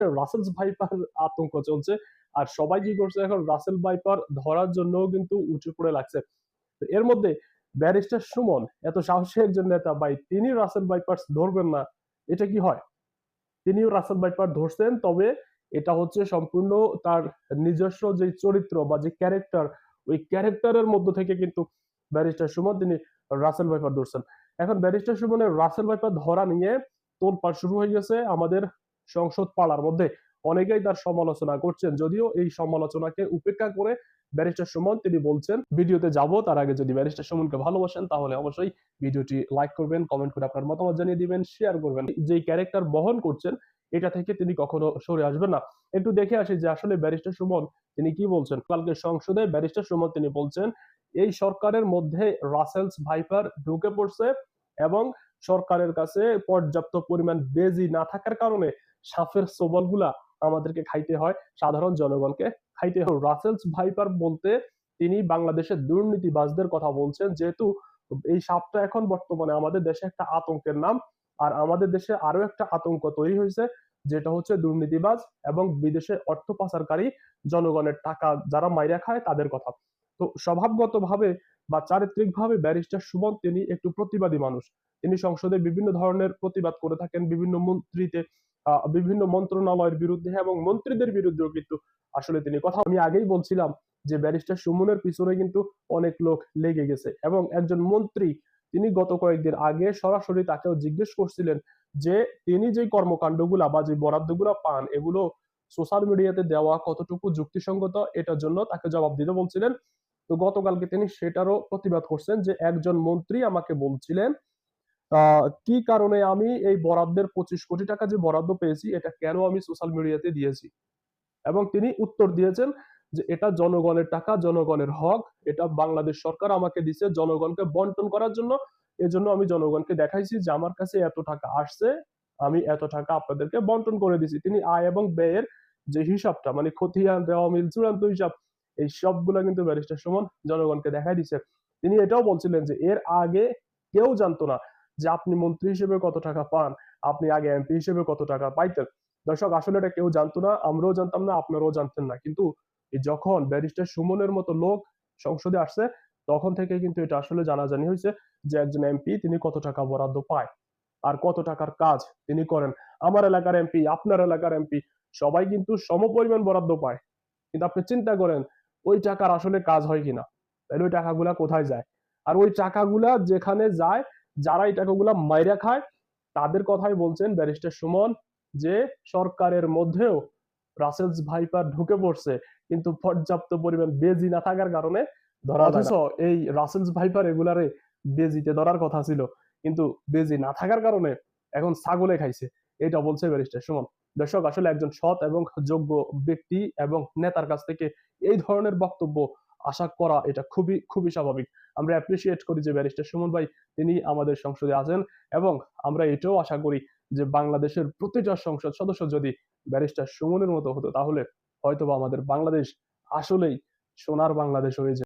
Russell's viper আতঙ্ক চলছে। আর সবাই কি করছে এখন রাসেল ভাইপার ধরার জন্য কিন্তু উঁচু পড়ে লাগছে। এর মধ্যে ব্যারিস্টার সুমন, এত সাহসী একজন নেতা, ভাই তিনি রাসেল ভাইপার ধরবেন না। এটা কি হয়? তিনিও রাসেল ভাইপার ধরছেন, তবে এটা হচ্ছে সম্পূর্ণ তার নিজস্ব যে চরিত্র বা যে ক্যারেক্টার ওই ক্যারেক্টারের মধ্য থেকে কিন্তু ব্যারিস্টার সুমন তিনি রাসেল ভাইপার ধরছেন। এখন ব্যারিস্টার সুমনের রাসেল ভাইপার ধরা নিয়ে তোলপাড় শুরু হয়ে গেছে আমাদের সংসদ পাড়ার মধ্যে অনেকেই তার সমালোচনা করছেন। যদিও এই সমালোচনাকে উপেক্ষা করে ব্যারিস্টার সুমন তিনি বলছেন, ভিডিওতে যাব, তার আগে যদি ব্যারিস্টার সুমনকে ভালোবাসেন, তাহলে অবশ্যই ভিডিওটি লাইক করবেন, কমেন্ট করে আপনার মতামত জানিয়ে দিবেন, শেয়ার করবেন। যেই ক্যারেক্টার বহন করছেন, এটা থেকে তিনি কখনো সরে আসবেন না। একটু দেখে আসি যে আসলে ব্যারিস্টার সুমন তিনি কি বলছেন? কালকে সংসদে ব্যারিস্টার সুমন তিনি বলছেন, এই সরকারের মধ্যে রাসেলস ভাইপার ঢুকে পড়ছে এবং সরকারের কাছে পর্যাপ্ত পরিমাণ বেজি না থাকার কারণে সাফের সোবলগুলা আমাদেরকে খাইতে হয়, সাধারণ জনগণকে খাইতে হয়। রাসেলস ভাইপার বলতে তিনি বাংলাদেশের দুর্নীতিবাজদের কথা বলছেন, যেহেতু এই সাপটা এখন বর্তমানে আমাদের দেশে একটা আতঙ্কের নাম, আর আমাদের দেশে আরও একটা আতঙ্ক তৈরি হয়েছে, যেটা হচ্ছে দুর্নীতিবাজ এবং বিদেশে অর্থ পাচারকারী জনগণের টাকা যারা মাইরা খায় তাদের কথা। তো স্বভাবগতভাবে বা চারিত্রিকভাবে ব্যারিস্টার সুমন তিনি একটু প্রতিবাদী মানুষ। তিনি সংসদে বিভিন্ন ধরনের প্রতিবাদ করে থাকেন, বিভিন্ন মন্ত্রীতে বিভিন্ন মন্ত্রণালয়ের বিরুদ্ধে এবং মন্ত্রীদের বিরুদ্ধেও কিন্তু আসলে তিনি কথা আমি আগেই বলছিলাম যে ব্যারিস্টার সুমনের পিছনে কিন্তু অনেক লোক লেগে গেছে। এবং একজন মন্ত্রী, তিনি গত কয়েকদিন আগে সরাসরি তাকেও জিজ্ঞেস করছিলেন যে তিনি যে কর্মকাণ্ডগুলা বা যে বরাদ্দগুলা পান, এগুলো সোশ্যাল মিডিয়াতে দেওয়া কতটুকু যুক্তিসঙ্গত, এটার জন্য তাকে জবাব দিতে বলছিলেন। তো গতকালকে তিনি সেটারও প্রতিবাদ করছেন যে একজন মন্ত্রী আমাকে বলছিলেন কি কারণে আমি এই বরাদ্দের পঁচিশ কোটি টাকা যে বরাদ্দ পেয়েছি, এটা কেন আমি সোশ্যাল মিডিয়াতে দিয়েছি? এবং তিনি উত্তর দিয়েছেন যে এটা জনগণের টাকা, জনগণের হক, এটা বাংলাদেশ সরকার আমাকে দিছে জনগণকে বন্টন করার জন্য। এজন্য আমি জনগণকে দেখাইছি যে আমার কাছে এত টাকা আসছে, আমি এত টাকা আপনাদেরকে বন্টন করে দিছি তিনি আয় এবং ব্যয়ের যে হিসাবটা মানে খতিয়ান দেওয়া মিল চূড়ান্ত হিসাব, এই সবগুলো কিন্তু ব্যারিস্টার সুমন জনগণকে দেখাই দিছে তিনি এটাও বলছিলেন যে এর আগে কেউ জানতো না যে আপনি মন্ত্রী হিসেবে কত টাকা পান, আপনি আগে এমপি হিসেবে কত টাকা পাইতেন। দর্শক, আসলে এটা কেউ জানতো না, আমরাও জানতাম না, আপনারাও জানতেন না। কিন্তু যখন ব্যারিস্টার সুমনের মতো লোক সংসদে আসছে, তখন থেকে কিন্তু এটা আসলে জানাজানি হয়েছে যে একজন এমপি তিনি কত টাকা বরাদ্দ পায় আর কত টাকার কাজ তিনি করেন। আমার এলাকার এমপি আপনার এলাকার এমপি সবাই কিন্তু সম পরিমাণ বরাদ্দ পায়। কিন্তু আপনি চিন্তা করেন, ওই টাকার আসলে কাজ হয় কিনা? তাহলে ওই টাকাগুলা কোথায় যায়? আর ওই টাকাগুলা যেখানে যায় যারা এই টাকাগুলা মাইরা খায়, তাদের কথাই বলছেন ব্যারিস্টার সুমন যে, সরকারের মধ্যেও রাসেলস ভাইপার ঢুকে পড়ছে, কিন্তু পর্যাপ্ত পরিমাণ বেজি না থাকার কারণে ধরা অথচ এই রাসেলস ভাইপার এগুলারে বেজিতে ধরার কথা ছিল, কিন্তু বেজি না থাকার কারণে এখন ছাগলে খাইছে, এটা বলছে ব্যারিস্টার সুমন। দর্শক, আসলে একজন সৎ এবং যোগ্য ব্যক্তি এবং নেতার কাছ থেকে এই ধরনের বক্তব্য আশা করা এটা খুবই খুবই স্বাভাবিক। আমরা অ্যাপ্রিসিয়েট করি যে ব্যারিস্টার সুমন ভাই, তিনি আমাদের সংসদে আছেন এবং আমরা এটাও আশা করি যে বাংলাদেশের প্রতিটা সংসদ সদস্য যদি ব্যারিস্টার সুমনের মতো হতো, তাহলে হয়তোবা আমাদের বাংলাদেশ আসলেই সোনার বাংলাদেশ হয়ে